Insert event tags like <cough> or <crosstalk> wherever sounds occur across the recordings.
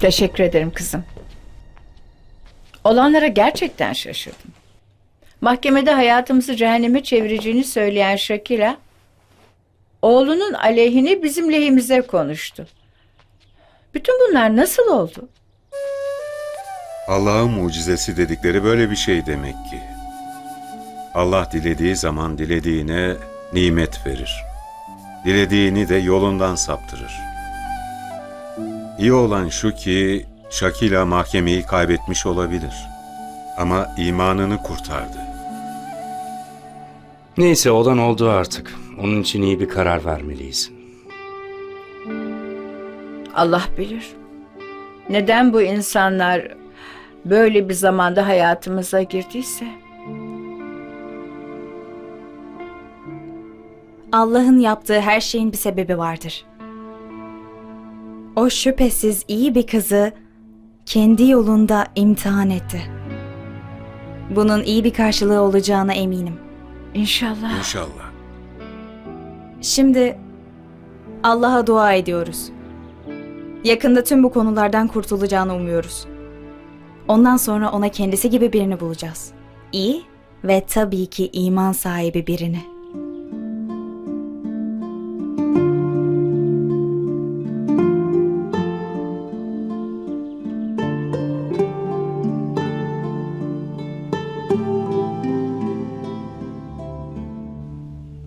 Teşekkür ederim kızım. Olanlara gerçekten şaşırdım. Mahkemede hayatımızı cehenneme çevireceğini söyleyen Şakila, oğlunun aleyhine bizim lehimize konuştu. Bütün bunlar nasıl oldu? Allah'ın mucizesi dedikleri böyle bir şey demek ki. Allah dilediği zaman dilediğine nimet verir. Dilediğini de yolundan saptırır. İyi olan şu ki Şakila mahkemeyi kaybetmiş olabilir. Ama imanını kurtardı. Neyse olan oldu artık. Onun için iyi bir karar vermeliyiz. Allah bilir. Neden bu insanlar böyle bir zamanda hayatımıza girdiyse? Allah'ın yaptığı her şeyin bir sebebi vardır. O şüphesiz iyi bir kızı kendi yolunda imtihan etti. Bunun iyi bir karşılığı olacağına eminim. İnşallah. İnşallah. Şimdi Allah'a dua ediyoruz. Yakında tüm bu konulardan kurtulacağını umuyoruz. Ondan sonra ona kendisi gibi birini bulacağız. İyi ve tabii ki iman sahibi birini.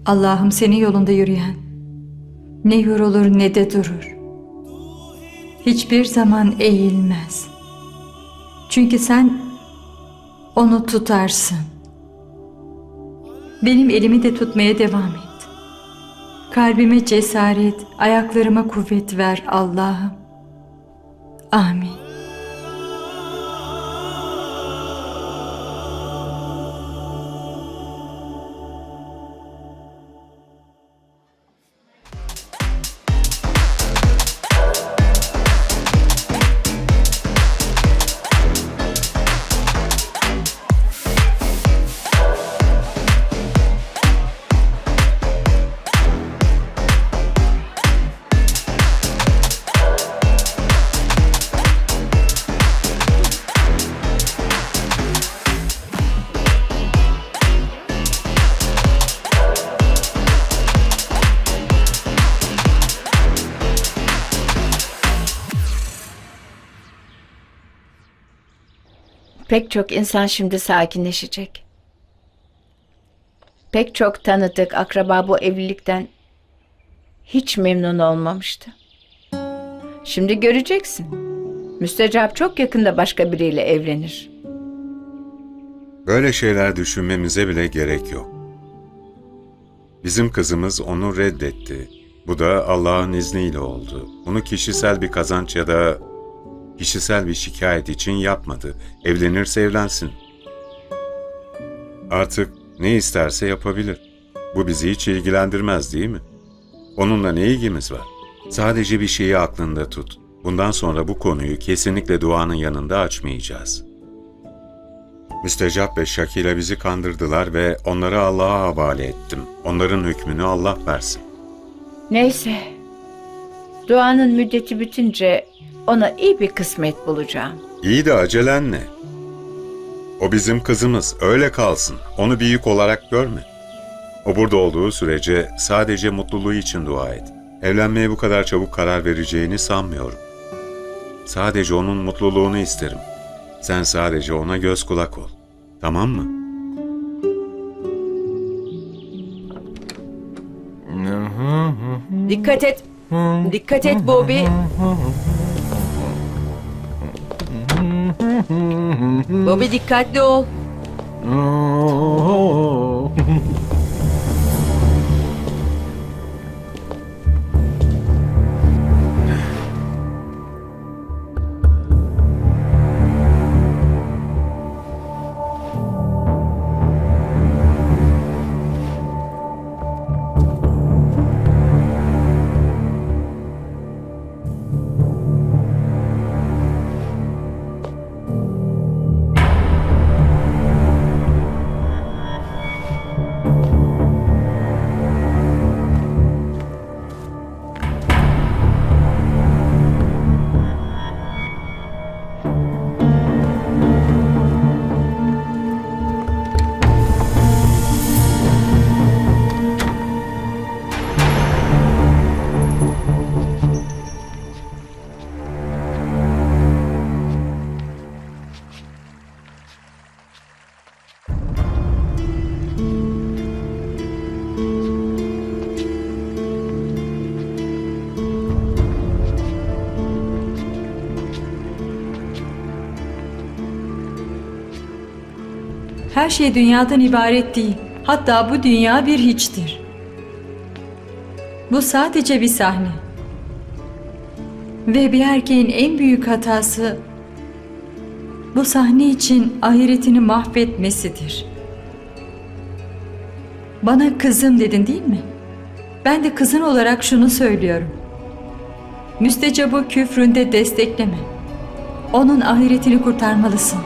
Allah'ım senin yolunda yürüyen ne yorulur ne de durur. Hiçbir zaman eğilmez. Çünkü sen onu tutarsın. Benim elimi de tutmaya devam et. Kalbime cesaret, ayaklarıma kuvvet ver Allah'ım. Amin. Pek çok insan şimdi sakinleşecek. Pek çok tanıdık akraba bu evlilikten hiç memnun olmamıştı. Şimdi göreceksin. Müstecap çok yakında başka biriyle evlenir. Böyle şeyler düşünmemize bile gerek yok. Bizim kızımız onu reddetti. Bu da Allah'ın izniyle oldu. Bunu kişisel bir kazanç ya da kişisel bir şikayet için yapmadı. Evlenirse evlensin. Artık ne isterse yapabilir. Bu bizi hiç ilgilendirmez değil mi? Onunla ne ilgimiz var? Sadece bir şeyi aklında tut. Bundan sonra bu konuyu kesinlikle duanın yanında açmayacağız. Müstecap ve Şakile bizi kandırdılar ve onları Allah'a havale ettim. Onların hükmünü Allah versin. Neyse. Duanın müddeti bitince ona iyi bir kısmet bulacağım. İyi de acelen ne? O bizim kızımız, öyle kalsın. Onu bir yük olarak görme. O burada olduğu sürece sadece mutluluğu için dua et. Evlenmeye bu kadar çabuk karar vereceğini sanmıyorum. Sadece onun mutluluğunu isterim. Sen sadece ona göz kulak ol. Tamam mı? Dikkat et. Dikkat et Bobby. Bobby dikkatli ol. <laughs> Her şey dünyadan ibaret değil. Hatta bu dünya bir hiçtir. Bu sadece bir sahne. Ve bir erkeğin en büyük hatası bu sahne için ahiretini mahvetmesidir. Bana kızım dedin değil mi? Ben de kızın olarak şunu söylüyorum. Müstecabı küfründe destekleme. Onun ahiretini kurtarmalısın.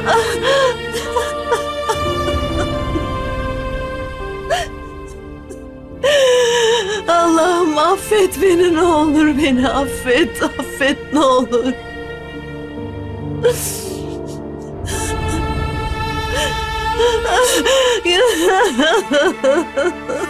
<laughs> Allah'ım affet beni ne olur beni affet affet ne olur. <laughs>